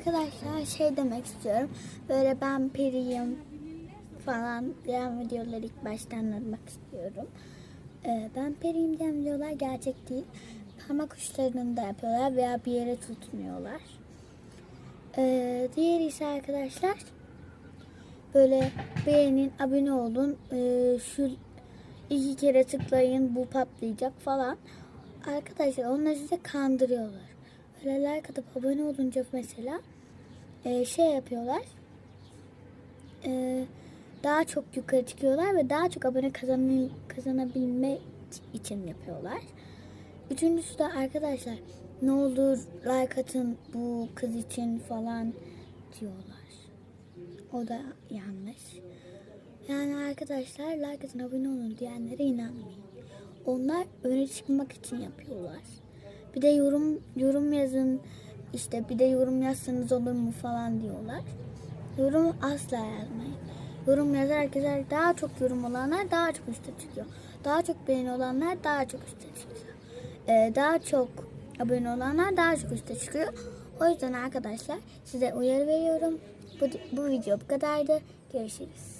Arkadaşlar şey demek istiyorum. Böyle ben periyim falan diyen videoları ilk baştan anlatmak istiyorum. Ee, ben periyim diyen videolar gerçek değil. Parmak uçlarını da yapıyorlar veya bir yere tutmuyorlar. Ee, diğeri ise arkadaşlar böyle beğenin, abone olun, ee, şu iki kere tıklayın bu patlayacak falan. Arkadaşlar onlar size kandırıyorlar. Öyle like atıp abone olunca mesela e, şey yapıyorlar. E, daha çok yukarı çıkıyorlar ve daha çok abone kazanabil, kazanabilme için yapıyorlar. Üçüncüsü de arkadaşlar ne olur like atın bu kız için falan diyorlar. O da yanlış. Yani arkadaşlar like atın abone olun diyenlere inanmayın. Onlar öne çıkmak için yapıyorlar. Bir de yorum yorum yazın işte bir de yorum yazsanız olur mu falan diyorlar. Yorum asla yazmayın. Yorum yazarak yazarak daha çok yorum olanlar daha çok üste çıkıyor. Daha çok beğeni olanlar daha çok üste çıkıyor. Ee, daha çok abone olanlar daha çok üste çıkıyor. O yüzden arkadaşlar size uyarı veriyorum. Bu, bu video bu kadardı. Görüşürüz.